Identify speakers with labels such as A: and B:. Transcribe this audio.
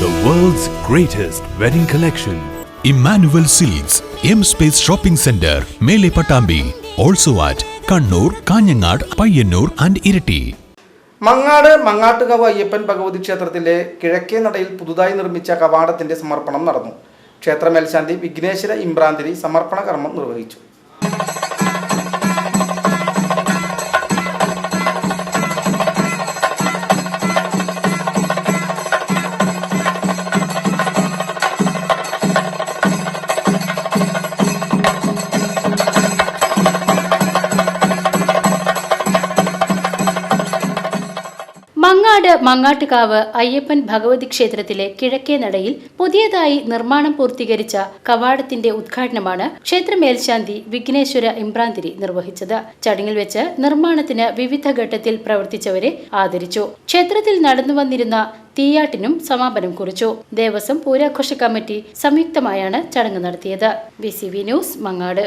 A: greatest wedding collection.
B: Emmanuel Seeds, M Space Shopping Center, Mele Patambi. Also at Kannur Kanhangad Payyanur and Iritty
C: Mangad Mangattukavu Ayyappan Bhagavathi ക്ഷേത്രത്തിലെ കിഴക്കേ നടയിൽ പുതുതായി നിർമ്മിച്ച കവാടത്തിന്റെ സമർപ്പണം നടന്നു ക്ഷേത്ര മേൽശാന്തി വിഘ്നേശ്വര ഇമ്രാന്തിരി സമർപ്പണ കർമ്മം നിർവഹിച്ചു
D: മങ്ങാട് മങ്ങാട്ടുകാവ് അയ്യപ്പൻ ഭഗവതി ക്ഷേത്രത്തിലെ കിഴക്കേ നടയിൽ പുതിയതായി നിർമ്മാണം പൂർത്തീകരിച്ച കവാടത്തിന്റെ ഉദ്ഘാടനമാണ് ക്ഷേത്ര മേൽശാന്തി വിഘ്നേശ്വര ഇമ്രാന്തിരി നിർവഹിച്ചത്. ചടങ്ങിൽ വെച്ച് നിർമ്മാണത്തിന് വിവിധ ഘട്ടത്തിൽ പ്രവർത്തിച്ചവരെ ആദരിച്ചു. ക്ഷേത്രത്തിൽ നടന്നു വന്നിരുന്ന തീയാട്ടിനും സമാപനം കുറിച്ചു. ദേവസ്വം പൂരാഘോഷ കമ്മിറ്റി സംയുക്തമായാണ് ചടങ്ങ് നടത്തിയത്. B news Mangad.